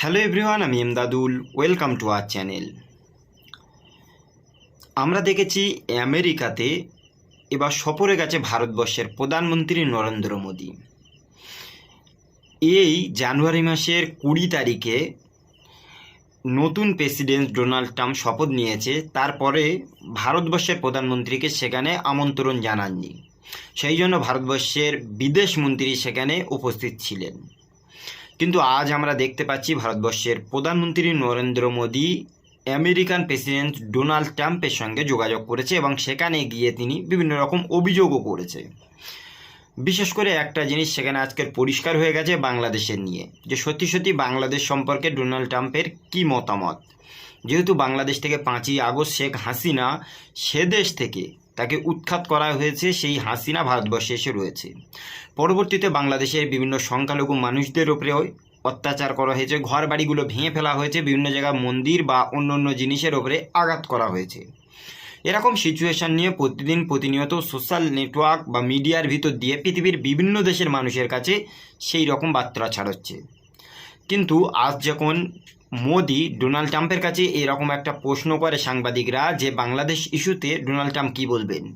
Hello everyone, আমি Emdadul welcome to our channel. আমরা দেখেছি আমেরিকাতে এবার সফরে গেছে ভারতবর্ষের প্রধানমন্ত্রী নরেন্দ্র মোদী। এই জানুয়ারি মাসের কুড়ি তারিখে নতুন প্রেসিডেন্ট ডোনাল্ড ট্রাম্প শপথ নিয়েছে। তারপরে ভারতবর্ষের প্রধানমন্ত্রীকে সেখানে আমন্ত্রণ জানাননি। সেই জন্য ভারতবর্ষের বিদেশ মন্ত্রী সেখানে উপস্থিত ছিলেন। কিন্তু আজ আমরা দেখতে পাচ্ছি ভারতবর্ষের প্রধানমন্ত্রী Narendra Modi American president Donald ট্রাম্পের সঙ্গে যোগাযোগ করেছে এবং সেখানে গিয়ে তিনি বিভিন্ন রকম অভিযোগও করেছে। বিশেষ করে একটা জিনিস সেখানে আজকের পরিষ্কার হয়ে গেছে বাংলাদেশের নিয়ে, যে সত্যি সত্যি বাংলাদেশ সম্পর্কে ডোনাল্ড ট্রাম্পের কী মতামত? যেহেতু বাংলাদেশ থেকে পাঁচই আগস্ট শেখ হাসিনা সে দেশ থেকে তাকে উৎখাত করা হয়েছে সেই হাসিনা ভারতবর্ষে এসে রয়েছে। পরবর্তীতে বাংলাদেশের বিভিন্ন সংখ্যালঘু মানুষদের উপরেও অত্যাচার করা হয়েছে ঘর বাড়িগুলো ভেঙে ফেলা হয়েছে, বিভিন্ন জায়গায় মন্দির বা অন্য অন্য জিনিসের ওপরে আঘাত করা হয়েছে। এরকম সিচুয়েশন নিয়ে প্রতিদিন প্রতিনিয়ত সোশ্যাল নেটওয়ার্ক বা মিডিয়ার ভিতর দিয়ে পৃথিবীর বিভিন্ন দেশের মানুষের কাছে সেই রকম বার্তা ছাড়াচ্ছে। কিন্তু আজ যখন মোদি ডোনাল্ড ট্রাম্পের কাছে এরকম একটা প্রশ্ন করে সাংবাদিকরা যে বাংলাদেশ ইস্যুতে ডোনাল্ড ট্রাম্প কী বলবেন?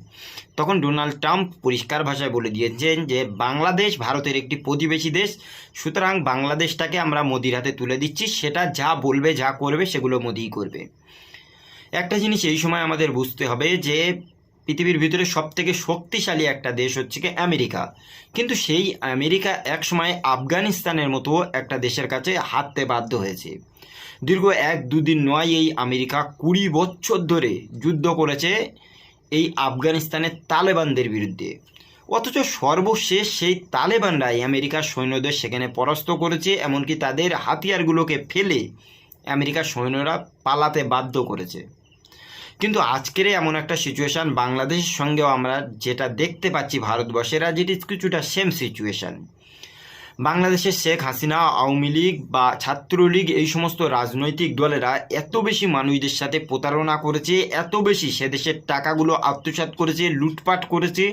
তখন ডোনাল্ড ট্রাম্প পরিষ্কার ভাষায় বলে দিয়েছেন যে, বাংলাদেশ ভারতের একটি প্রতিবেশী দেশ, সুতরাং বাংলাদেশটাকে আমরা মোদির হাতে তুলে দিচ্ছি, সেটা যা বলবে, যা করবে, সেগুলো মোদিই করবে। একটা জিনিস এই সময় আমাদের বুঝতে হবে যে, পৃথিবীর ভিতরে সব থেকে শক্তিশালী একটা দেশ হচ্ছে কি আমেরিকা। কিন্তু সেই আমেরিকা এক সময় আফগানিস্তানের মতো একটা দেশের কাছে হারতে বাধ্য হয়েছে। দীর্ঘ এক দুদিন নয় এই আমেরিকা কুড়ি বছর ধরে যুদ্ধ করেছে এই আফগানিস্তানের তালেবানদের বিরুদ্ধে। অথচ সর্বশেষ সেই তালেবানরাই আমেরিকার সৈন্যদের সেখানে পরাস্ত করেছে, এমনকি তাদের হাতিয়ারগুলোকে ফেলে আমেরিকার সৈন্যরা পালাতে বাধ্য করেছে। কিন্তু আজকের এমন একটা সিচুয়েশান বাংলাদেশের সঙ্গেও আমরা যেটা দেখতে পাচ্ছি ভারতবর্ষের ইট ইজ কিছুটা সেম সিচুয়েশান বাংলাদেশের শেখ হাসিনা, আওয়ামী লীগ বা ছাত্রলীগ এই সমস্ত রাজনৈতিক দলেরা এত বেশি মানুষদের সাথে প্রতারণা করেছে, এত বেশি সে দেশের টাকাগুলো আত্মসাৎ করেছে, লুটপাট করেছে।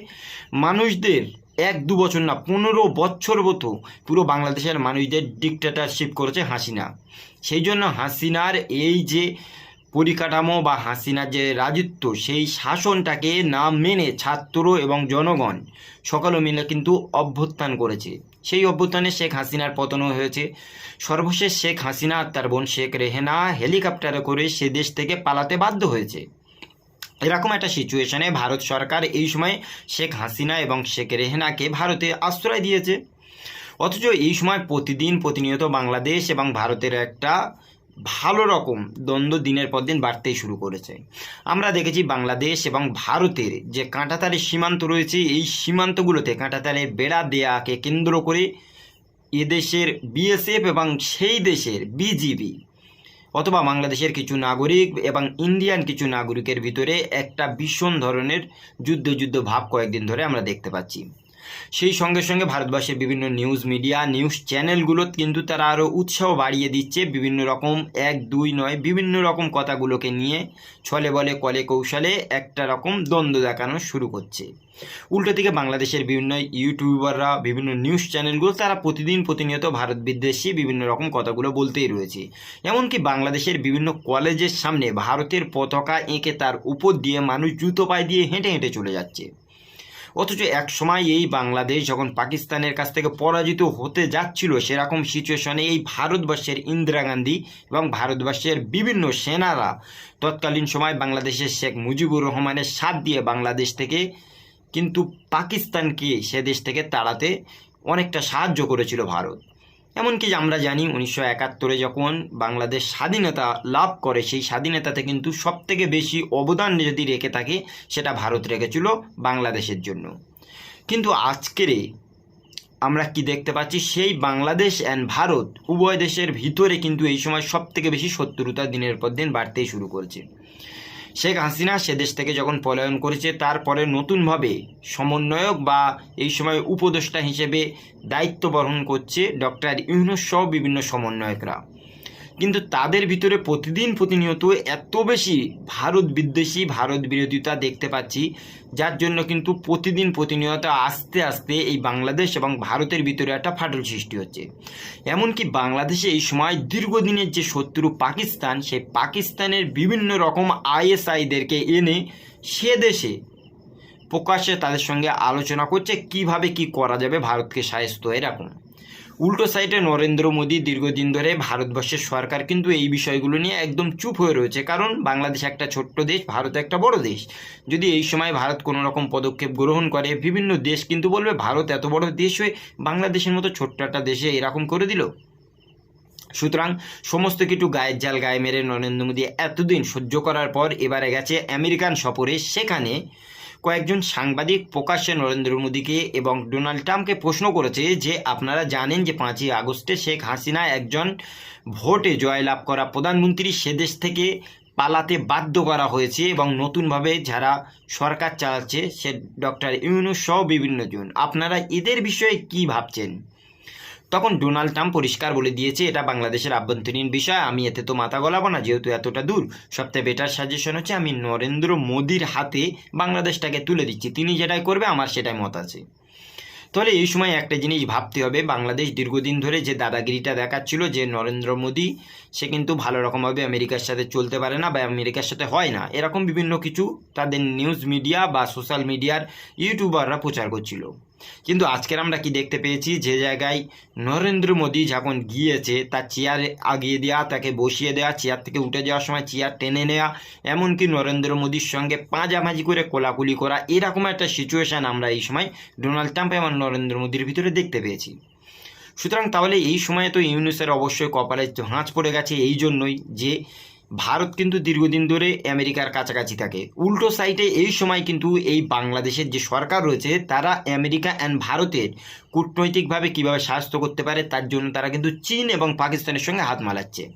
মানুষদের এক দু বছর না, পনেরো বছর মতো পুরো বাংলাদেশের মানুষদের ডিকটেটারশিপ করেছে হাসিনা। সেই জন্য হাসিনার এই যে পরিকাঠামো বা হাসিনার যে রাজত্ব, সেই শাসনটাকে না মেনে ছাত্র এবং জনগণ সকলে মিলে কিন্তু অভ্যুত্থান করেছে। সেই অভ্যুত্থানে শেখ হাসিনার পতনও হয়েছে। সর্বশেষ শেখ হাসিনা তার বোন শেখ রেহেনা হেলিকপ্টারে করে সে দেশ থেকে পালাতে বাধ্য হয়েছে। এরকম একটা সিচুয়েশনে ভারত সরকার এই সময় শেখ হাসিনা এবং শেখ রেহেনাকে ভারতে আশ্রয় দিয়েছে। অথচ এই সময় প্রতিদিন প্রতিনিয়ত বাংলাদেশ এবং ভারতের একটা ভালো রকম দ্বন্দ্ব দিনের পর দিন বাড়তেই শুরু করেছে। আমরা দেখেছি বাংলাদেশ এবং ভারতের যে কাঁটাতারের সীমান্ত রয়েছে, এই সীমান্তগুলোতে কাঁটাতারের বেড়া দেয়াকে কেন্দ্র করে এদেশের বিএসএফ এবং সেই দেশের বিজিবি অথবা বাংলাদেশের কিছু নাগরিক এবং ইন্ডিয়ান কিছু নাগরিকের ভিতরে একটা ভীষণ ধরনের যুদ্ধ যুদ্ধ ভাব কয়েকদিন ধরে আমরা দেখতে পাচ্ছি। সেই সঙ্গে সঙ্গে ভারতবর্ষের বিভিন্ন নিউজ মিডিয়া নিউজ চ্যানেলগুলো কিন্তু তারা আরও উৎসাহ বাড়িয়ে দিচ্ছে বিভিন্ন রকম এক, দুই, নয়, বিভিন্ন রকম কথাগুলোকে নিয়ে ছলে বলে, কলে কৌশলে একটা রকম দ্বন্দ্ব দেখানো শুরু করছে। উল্টো দিকে বাংলাদেশের বিভিন্ন ইউটিউবাররা, বিভিন্ন নিউজ চ্যানেলগুলো তারা প্রতিদিন প্রতিনিয়ত ভারত বিদ্বেষী বিভিন্ন রকম কথাগুলো বলতেই রয়েছে। এমনকি বাংলাদেশের বিভিন্ন কলেজের সামনে ভারতের পতাকা এঁকে তার উপর দিয়ে মানুষ জুতো পায়ে দিয়ে হেঁটে হেঁটে চলে যাচ্ছে। অথচ এক সময় এই বাংলাদেশ যখন পাকিস্তানের কাছ থেকে পরাজিত হতে যাচ্ছিল, সেরকম সিচুয়েশনে এই ভারতবর্ষের ইন্দিরা গান্ধী এবং ভারতবর্ষের বিভিন্ন সেনারা তৎকালীন সময় বাংলাদেশের শেখ মুজিবুর রহমানের সাথ দিয়ে বাংলাদেশ থেকে কিন্তু পাকিস্তানকে সে দেশ থেকে তাড়াতে অনেকটা সাহায্য করেছিল ভারত। এমনকি আমরা জানি উনিশশো একাত্তরে যখন বাংলাদেশ স্বাধীনতা লাভ করে, সেই স্বাধীনতাতে কিন্তু সবথেকে বেশি অবদান যদি রেখে থাকে, সেটা ভারত রেখেছিল বাংলাদেশের জন্য। কিন্তু আজকেরে আমরা কি দেখতে পাচ্ছি, সেই বাংলাদেশ অ্যান্ড ভারত উভয় দেশের ভিতরে কিন্তু এই সময় সবথেকে বেশি শত্রুতা দিনের পর দিন বাড়তেই শুরু করছে। শেখ হাসিনা সে দেশ থেকে যখন পলায়ন করেছে, তারপরে নতুনভাবে সমন্বয়ক বা এই সময় উপদেষ্টা হিসেবে দায়িত্ব বহন করছে ডক্টর ইউনুস সহ বিভিন্ন সমন্বয়করা। কিন্তু তাদের ভিতরে প্রতিদিন প্রতিনিয়ত এত বেশি ভারত বিদ্বেষী, ভারত বিরোধিতা দেখতে পাচ্ছি, যার জন্য কিন্তু প্রতিদিন প্রতিনিয়ত আস্তে আস্তে এই বাংলাদেশ এবং ভারতের ভিতরে একটা ফাটল সৃষ্টি হচ্ছে। এমনকি বাংলাদেশে এই সময় দীর্ঘদিনের যে শত্রু পাকিস্তান সেই পাকিস্তানের বিভিন্ন রকম আইএসআইদেরকে এনে সে দেশে প্রকাশ্যে তাদের সঙ্গে আলোচনা করছে, কীভাবে কি করা যাবে ভারতকে সায়স্ত এরকম উল্টো সাইডে নরেন্দ্র মোদী দীর্ঘদিন ধরে ভারতবর্ষের সরকার কিন্তু এই বিষয়গুলো নিয়ে একদম চুপ হয়ে রয়েছে। কারণ বাংলাদেশ একটা ছোট্ট দেশ, ভারত একটা বড় দেশ। যদি এই সময় ভারত কোনো রকম পদক্ষেপ গ্রহণ করে, বিভিন্ন দেশ কিন্তু বলবে, ভারত এত বড় দেশ হয়ে বাংলাদেশের মতো ছোট্ট একটা দেশে এরকম করে দিল? সুতরাং সমস্ত কিছু গায়ের জাল গায়ে মেরে নরেন্দ্র মোদী এতদিন সহ্য করার পর এবারে গেছে আমেরিকান সফরে। সেখানে কয়েকজন সাংবাদিক প্রকাশ্যে নরেন্দ্র মোদীকে এবং ডোনাল্ড ট্রাম্পকে প্রশ্ন করেছে যে, আপনারা জানেন যে পাঁচই আগস্টে শেখ হাসিনা একজন ভোটে জয়লাভ করা প্রধানমন্ত্রী সেদেশ থেকে পালাতে বাধ্য করা হয়েছে এবং নতুনভাবে যারা সরকার চালাচ্ছে সে ডক্টর ইউনুস সহ বিভিন্ন জন। আপনারা এদের বিষয়ে কি ভাবছেন? তখন ডোনাল্ড ট্রাম্প পরিষ্কার বলে দিয়েছে, এটা বাংলাদেশের আভ্যন্তরীণ বিষয়, আমি এতে তো মাথা গলাবো না, যেহেতু এতটা দূর। সবথেকে বেটার সাজেশন হচ্ছে, আমি নরেন্দ্র মোদির হাতে বাংলাদেশটাকে তুলে দিচ্ছি। তিনি যেটাই করবে, আমার সেটাই মত আছে। তাহলে এই সময় একটা জিনিস ভাবতে হবে, বাংলাদেশ দীর্ঘদিন ধরে যে দাদাগিরিটা দেখাচ্ছিল, যে নরেন্দ্র মোদী, সে কিন্তু ভালো রকমভাবে আমেরিকার সাথে চলতে পারে না বা আমেরিকার সাথে হয় না। এরকম বিভিন্ন কিছু তাদের নিউজ মিডিয়া বা সোশ্যাল মিডিয়ার ইউটিউবাররা প্রচার করছিল। কিন্তু আজকের আমরা কি দেখতে পেয়েছি? যে জায়গায় নরেন্দ্র মোদী যখন গিয়েছে, তার চেয়ারে আগিয়ে দেওয়া তাকে বসিয়ে দেওয়া চেয়ার থেকে উঠে যাওয়ার সময় চেয়ার টেনে নেওয়া এমনকি নরেন্দ্র মোদীর সঙ্গে পাঁজামাজি করে কোলাকুলি করা, এরকম একটা সিচুয়েশান আমরা এই সময় ডোনাল্ড ট্রাম্প এবং নরেন্দ্র মোদীর ভিতরে দেখতে পেয়েছি। সুতরাং তাহলে এই সময়ে তো ইউনুসের অবশ্যই কপালে হাঁচ পড়ে গেছে, এই জন্যই যে ভারত কিন্তু দীর্ঘদিন ধরে আমেরিকার কাছাকাছি থাকে। উল্টো সাইডে এই সময় কিন্তু এই বাংলাদেশের যে সরকার রয়েছে, তারা আমেরিকা অ্যান্ড ভারতের কূটনৈতিকভাবে কীভাবে স্বাস্থ্য করতে পারে, তার জন্য তারা কিন্তু চীন এবং পাকিস্তানের সঙ্গে হাত মালাচ্ছে।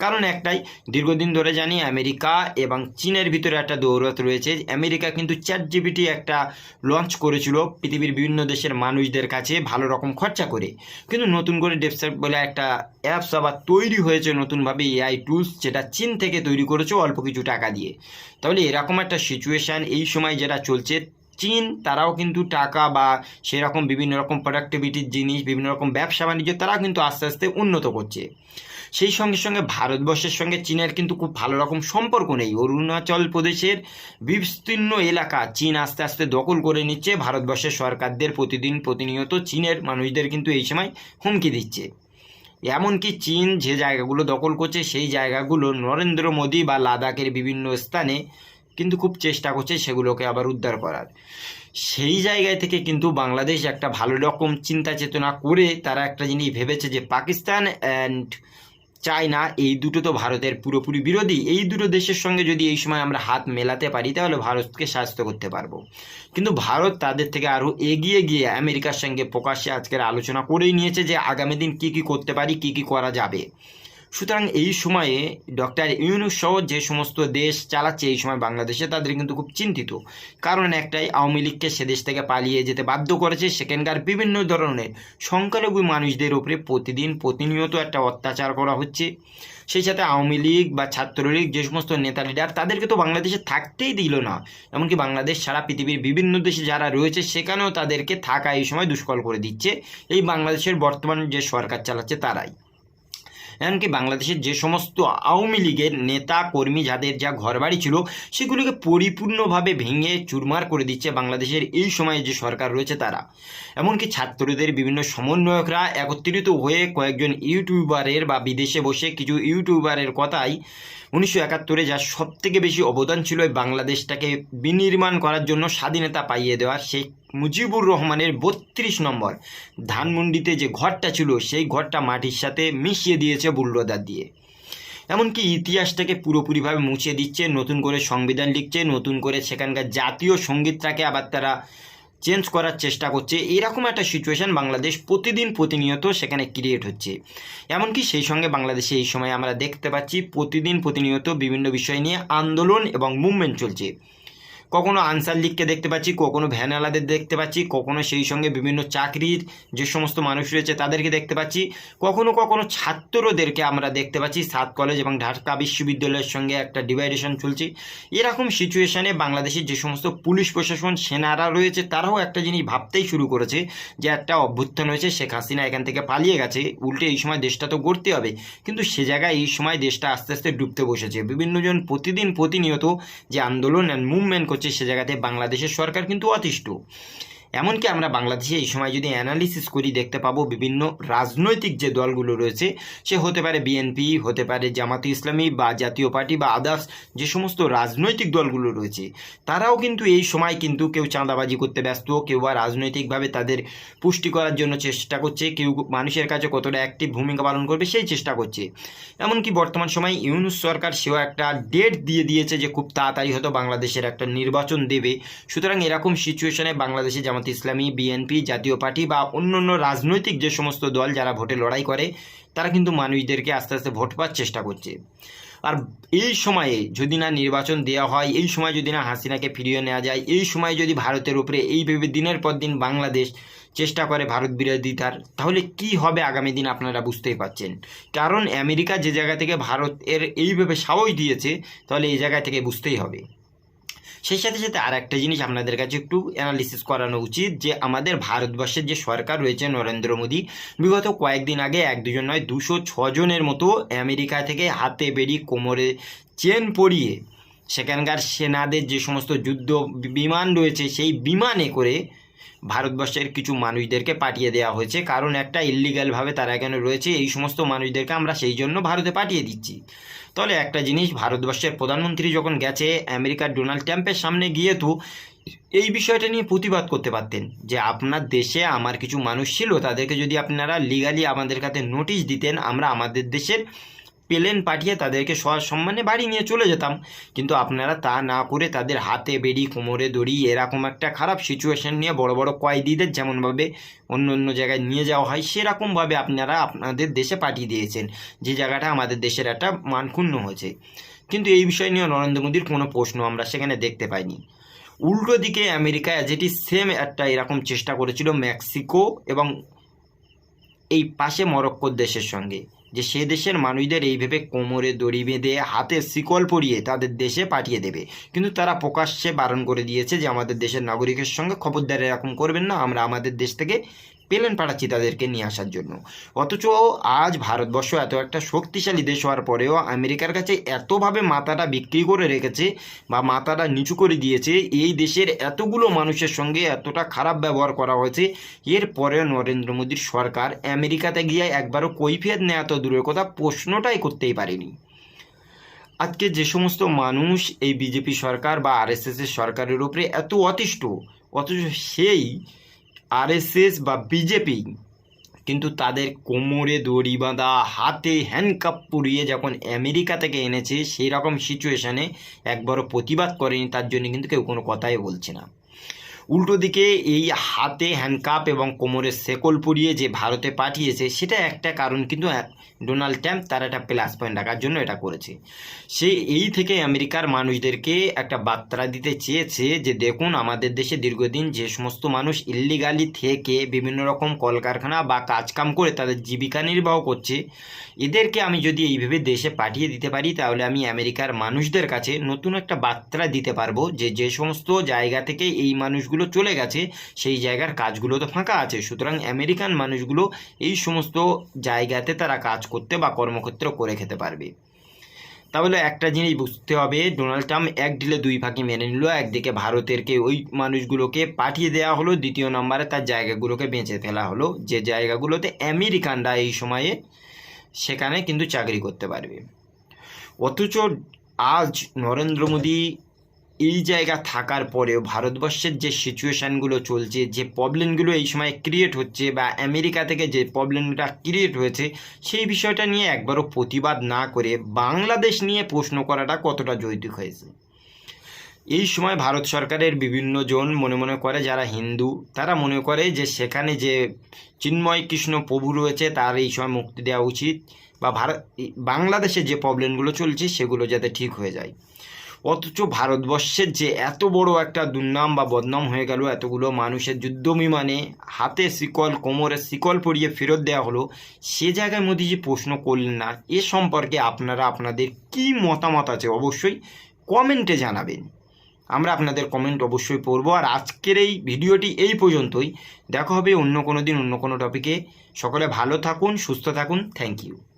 কারণ একটাই, দীর্ঘদিন ধরে জানি আমেরিকা এবং চীনের ভিতরে একটা দৌড়ত রয়েছে। আমেরিকা কিন্তু চ্যাট জিবিটি একটা লঞ্চ করেছিল পৃথিবীর বিভিন্ন দেশের মানুষদের কাছে ভালো রকম খরচা করে। কিন্তু নতুন করে ডেপসাইট বলে একটা অ্যাপস আবার তৈরি হয়েছে নতুনভাবে এআই টুলস যেটা চীন থেকে তৈরি করেছে অল্প কিছু টাকা দিয়ে। তাহলে এরকম একটা সিচুয়েশান এই সময় যেটা চলছে চীন, তারাও কিন্তু টাকা বা সেরকম বিভিন্ন রকম প্রোডাক্টিভিটির জিনিস, বিভিন্ন রকম ব্যবসা বাণিজ্য তারাও কিন্তু আস্তে আস্তে উন্নত করছে। সেই সঙ্গে সঙ্গে ভারতবর্ষের সঙ্গে চীনের কিন্তু খুব ভালো রকম সম্পর্ক নেই। অরুণাচল প্রদেশের বিস্তীর্ণ এলাকা চীন আস্তে আস্তে দখল করে নিচ্ছে। ভারতবর্ষের সরকারদের প্রতিদিন প্রতিনিয়ত চীনের মানুষদের কিন্তু এই সময় হুমকি দিচ্ছে। এমনকি চীন যে জায়গাগুলো দখল করছে, সেই জায়গাগুলো নরেন্দ্র মোদী বা লাদাখের বিভিন্ন স্থানে কিন্তু খুব চেষ্টা করছে সেগুলোকে আবার উদ্ধার করার। সেই জায়গায় থেকে কিন্তু বাংলাদেশ একটা ভালো রকম চিন্তা চেতনা করে তারা একটা জিনিস ভেবেছে যে পাকিস্তান অ্যান্ড চায়না, এই দুটো তো ভারতের পুরোপুরি বিরোধী। এই দুটো দেশের সঙ্গে যদি এই সময় আমরা হাত মেলাতে পারি, তাহলে ভারতকে স্বাস্থ্য করতে পারব। কিন্তু ভারত তাদের থেকে আরও এগিয়ে গিয়ে আমেরিকার সঙ্গে প্রকাশ্যে আজকের আলোচনা করেই নিয়েছে যে আগামী দিন কী কী করতে পারি, কী কী করা যাবে। সুতরাং এই সময়ে ডক্টর ইউনুস সহ যে সমস্ত দেশ চালাচ্ছে এই সময় বাংলাদেশে, তাদের কিন্তু খুব চিন্তিত। কারণ একটাই, আওয়ামী লীগকে সে দেশ থেকে পালিয়ে যেতে বাধ্য করেছে সেখানকার বিভিন্ন ধরনের সংখ্যালঘু মানুষদের উপরে প্রতিদিন প্রতিনিয়ত একটা অত্যাচার করা হচ্ছে। সেই সাথে আওয়ামী লীগ বা ছাত্রলীগ যে সমস্ত নেতা লিডার তাদেরকে তো বাংলাদেশে থাকতেই দিল না। এমনকি বাংলাদেশ সারা পৃথিবীর বিভিন্ন দেশে যারা রয়েছে, সেখানেও তাদেরকে থাকা এই সময় দুষ্কল করে দিচ্ছে। এই বাংলাদেশের বর্তমান যে সরকার চালাচ্ছে, তারাই। এমনকি বাংলাদেশের যে সমস্ত আওয়ামী লীগের নেতা, কর্মী যাদের যা ঘরবাড়ি ছিল, সেগুলিকে পরিপূর্ণভাবে ভেঙে চুরমার করে দিচ্ছে বাংলাদেশের এই সময়ে যে সরকার রয়েছে তারা। এমনকি ছাত্রদের বিভিন্ন সমন্বয়করা একত্রিত হয়ে কয়েকজন ইউটিউবারের বা বিদেশে বসে কিছু ইউটিউবারের কথাই উনিশশো একাত্তরে যার সব থেকে বেশি অবদান ছিল বাংলাদেশটাকে বিনির্মাণ করার জন্য স্বাধীনতা পাইয়ে দেওয়া সেই মুজিবুর রহমানের বত্রিশ নম্বর। ধানমন্ডিতে যে ঘরটা ছিল, সেই ঘরটা মাটির সাথে মিশিয়ে দিয়েছে বুলডোদার দিয়ে। এমনকি ইতিহাসটাকে পুরোপুরিভাবে মুছে দিচ্ছে, নতুন করে সংবিধান লিখছে, নতুন করে সেখানকার জাতীয় সঙ্গীতটাকে আবার তারা চেঞ্জ করার চেষ্টা করছে। এরকম একটা সিচুয়েশান বাংলাদেশ প্রতিদিন প্রতিনিয়ত সেখানে ক্রিয়েট হচ্ছে। এমনকি সেই সঙ্গে বাংলাদেশে এই সময় আমরা দেখতে পাচ্ছি প্রতিদিন প্রতিনিয়ত বিভিন্ন বিষয় নিয়ে আন্দোলন এবং মুভমেন্ট চলছে। কখনো আনসার লিগকে দেখতে পাচ্ছি, কখনো ভ্যানালাদের দেখতে পাচ্ছি, কখনো সেই সঙ্গে বিভিন্ন চাকরির যে সমস্ত মানুষ রয়েছে তাদেরকে দেখতে পাচ্ছি, কখনো কখনো ছাত্রদেরকে আমরা দেখতে পাচ্ছি, সাত কলেজ এবং ঢাকা বিশ্ববিদ্যালয়ের সঙ্গে একটা ডিভাইডেশন চলছে। এরকম সিচুয়েশানে বাংলাদেশের যে সমস্ত পুলিশ প্রশাসন, সেনারা রয়েছে, তারাও একটা জিনিস ভাবতেই শুরু করেছে যে একটা অভ্যুত্থান হয়েছে, শেখ হাসিনা এখান থেকে পালিয়ে গেছে, উল্টে এই সময় দেশটা তো গড়তে হবে। কিন্তু সে জায়গায় এই সময় দেশটা আস্তে আস্তে ডুবতে বসেছে। বিভিন্নজন প্রতিদিন প্রতিনিয়ত যে আন্দোলন অ্যান্ড মুভমেন্ট করছে সে জায়গাতে বাংলাদেশের সরকার কিন্তু অতিষ্ঠ। এমনকি আমরা বাংলাদেশে এই সময় যদি অ্যানালিসিস করি, দেখতে পাবো বিভিন্ন রাজনৈতিক যে দলগুলো রয়েছে, সে হতে পারে বিএনপি হতে পারে জামাতে ইসলামী বা জাতীয় পার্টি বা আদার্স যে সমস্ত রাজনৈতিক দলগুলো রয়েছে, তারাও কিন্তু এই সময় কিন্তু কেউ চাঁদাবাজি করতে ব্যস্ত, কেউ বা রাজনৈতিকভাবে তাদের পুষ্টি করার জন্য চেষ্টা করছে, কেউ মানুষের কাছে কতটা অ্যাক্টিভ ভূমিকা পালন করবে সেই চেষ্টা করছে। এমনকি বর্তমান সময় ইউনুস সরকার সেও একটা ডেট দিয়ে দিয়েছে যে খুব তাড়াতাড়ি হয়তো বাংলাদেশের একটা নির্বাচন দেবে। সুতরাং এরকম সিচুয়েশনে বাংলাদেশে জামাত ইসলামী, বিএনপি, জাতীয় পার্টি বা অন্য অন্য রাজনৈতিক যে সমস্ত দল যারা ভোটে লড়াই করে, তারা কিন্তু মানুষদেরকে আস্তে আস্তে ভোট পাওয়ার চেষ্টা করছে। আর এই সময়ে যদি না নির্বাচন দেওয়া হয়, এই সময় যদি না হাসিনাকে ফিরিয়ে নেওয়া যায়, এই সময় যদি ভারতের উপরে এইভাবে দিনের পর দিন বাংলাদেশ চেষ্টা করে ভারত বিরোধিতার, তাহলে কি হবে আগামী দিন আপনারা বুঝতেই পারছেন। কারণ আমেরিকা যে জায়গা থেকে ভারতের এইভাবে সাহস দিয়েছে, তাহলে এই জায়গা থেকে বুঝতেই হবে। সেই সাথে সাথে আর একটা জিনিস আপনাদের কাছে একটু অ্যানালিসিস করানো উচিত, যে আমাদের ভারতবর্ষের যে সরকার রয়েছে নরেন্দ্র মোদী, বিগত কয়েকদিন আগে এক দুজন নয়, দুশো ছজনের মতো আমেরিকা থেকে হাতে বেরি কোমরে চেন পরিয়ে সেখানকার সেনাদের যে সমস্ত যুদ্ধ বিমান রয়েছে, সেই বিমানে করে ভারতবর্ষের কিছু মানুষদেরকে পাঠিয়ে দেওয়া হয়েছে। কারণ একটা ইলিগালভাবে তারা এখানে রয়েছে, এই সমস্ত মানুষদেরকে আমরা সেই জন্য ভারতে পাঠিয়ে দিচ্ছি। তাহলে একটা জিনিস, ভারতবর্ষের প্রধানমন্ত্রী যখন গেছে আমেরিকার ডোনাল্ড ট্রাম্পের সামনে গিয়ে তো এই বিষয়টা নিয়ে প্রতিবাদ করতে পারতেন যে আপনার দেশে আমার কিছু মানুষ ছিল, তাদেরকে যদি আপনারা লিগালি আমাদের কাছে নোটিশ দিতেন, আমরা আমাদের দেশের প্লেন, পাঠিয়ে তাদেরকে সসম্মানে বাড়ি নিয়ে চলে যেতাম। কিন্তু আপনারা তা না করে তাদের হাতে বেরি কোমরে দড়ি, এরকম একটা খারাপ সিচুয়েশন নিয়ে বড় বড় কয়েদিদের যেমনভাবে অন্য অন্য জায়গায় নিয়ে যাওয়া হয়, সেরকমভাবে আপনারা আপনাদের দেশে পাঠিয়ে দিয়েছেন। যে জায়গাটা আমাদের দেশের একটা মানক্ষুণ্ণ হয়েছে। কিন্তু এই বিষয় নিয়ে নরেন্দ্র মোদীর কোনো প্রশ্ন আমরা সেখানে দেখতে পাইনি। উল্টো দিকে আমেরিকা যেটি সেম একটা এরকম চেষ্টা করেছিল মেক্সিকো এবং এই পাশে মরক্কোর দেশের সঙ্গে, যে সে দেশের মানুষদের এইভাবে কোমরে দড়ি বেঁধে হাতে শিকল পরিয়ে তাদের দেশে পাঠিয়ে দেবে। কিন্তু তারা প্রকাশ্যে বারণ করে দিয়েছে যে আমাদের দেশের নাগরিকের সঙ্গে খবরদার এরকম করবেন না, আমরা আমাদের দেশ থেকে প্লেন পাঠাচ্ছি তাদেরকে নিয়ে আসার জন্য। অথচ আজ ভারতবর্ষ এত একটা শক্তিশালী দেশ হওয়ার পরেও আমেরিকার কাছে এতভাবে মাথাটা বিক্রি করে রেখেছে বা মাথাটা নিচু করে দিয়েছে, এই দেশের এতগুলো মানুষের সঙ্গে এতটা খারাপ ব্যবহার করা হয়েছে। এরপরেও নরেন্দ্র মোদীর সরকার আমেরিকাতে গিয়ে একবারও কৈফিয়ত নেওয়া তো দূরের কথা প্রশ্নটাই করতেই পারেনি। আজকে যে সমস্ত মানুষ এই বিজেপি সরকার বা আরএসএসের সরকারের উপরে এত অতিষ্ঠ, অথচ সেই আরএসএস বা বিজেপি কিন্তু তাদের কোমরে দড়ি বাঁধা, হাতে হ্যান্ডকাপ পুড়িয়ে যখন আমেরিকা থেকে এনেছে সেই রকম সিচুয়েশানে একবারও প্রতিবাদ করেনি, তার জন্য কিন্তু কেউ কোনো কথাই বলছে না। উল্টো দিকে এই হাতে হ্যান্ডকাপ এবং কোমরের সেকল পরিয়ে যে ভারতে পাঠিয়েছে, সেটা একটা কারণ কিন্তু ডোনাল্ড ট্রাম্প তার একটা প্লাস পয়েন্ট রাখার জন্য এটা করেছে। সে এই থেকে আমেরিকার মানুষদেরকে একটা বার্তা দিতে চেয়েছে যে, দেখুন, আমাদের দেশে দীর্ঘদিন যে সমস্ত মানুষ ইল্লিগালি থেকে বিভিন্ন রকম কলকারখানা বা কাজকাম করে তাদের জীবিকা নির্বাহ করছে, এদেরকে আমি যদি এইভাবে দেশে পাঠিয়ে দিতে পারি, তাহলে আমি আমেরিকার মানুষদের কাছে নতুন একটা বার্তা দিতে পারব যে যে সমস্ত জায়গা থেকে এই মানুষগুলো চলে গেছে, সেই জায়গার কাজগুলো তো ফাঁকা আছে। সুতরাং আমেরিকান মানুষগুলো এই সমস্ত জায়গাতে তারা কাজ করতে বা কর্মক্ষেত্র করে খেতে পারবে। তাহলে একটা জিনিস বুঝতে হবে, ডোনাল্ড ট্রাম্প এক ডিলে দুই ফাঁকি মেনে নিল, একদিকে ভারতেরকে ওই মানুষগুলোকে পাঠিয়ে দেওয়া হলো, দ্বিতীয় নম্বরে তার জায়গাগুলোকে বেঁচে ফেলা হলো, যে জায়গাগুলোতে আমেরিকানরা এই সময়ে সেখানে কিন্তু চাকরি করতে পারবে। অথচ আজ নরেন্দ্র মোদী এই জায়গা থাকার পরেও ভারতবর্ষের যে সিচুয়েশানগুলো চলছে, যে প্রবলেমগুলো এই সময় ক্রিয়েট হচ্ছে বা আমেরিকা থেকে যে প্রবলেমটা ক্রিয়েট হয়েছে, সেই বিষয়টা নিয়ে একবারও প্রতিবাদ না করে বাংলাদেশ নিয়ে প্রশ্ন করাটা কতটা যৌতিক হয়েছে? এই সময় ভারত সরকারের বিভিন্ন জন মনে মনে করে যারা হিন্দু, তারা মনে করে যে সেখানে যে চিন্ময় কৃষ্ণ প্রভু রয়েছে, তার এই সময় মুক্তি দেওয়া উচিত বা ভারত, বাংলাদেশে যে প্রবলেমগুলো চলছে, সেগুলো যাতে ঠিক হয়ে যায়। অথচ ভারতবর্ষের যে এত বড় একটা দুর্নাম বা বদনাম হয়ে গেল, এতগুলো মানুষের যুদ্ধ বিমানে হাতে শিকল, কোমরে শিকল পরিয়ে ফেরত দেওয়া হলো, সে জায়গায় মোদিজি প্রশ্ন করলেন না। এ সম্পর্কে আপনারা, আপনাদের কি মতামত আছে অবশ্যই কমেন্টে জানাবেন। আমরা আপনাদের কমেন্ট অবশ্যই পড়ব, আর আজকের এই ভিডিওটি এই পর্যন্তই। দেখা হবে অন্য কোনো দিন অন্য কোনো টপিকে সকলে ভালো থাকুন, সুস্থ থাকুন। Thank you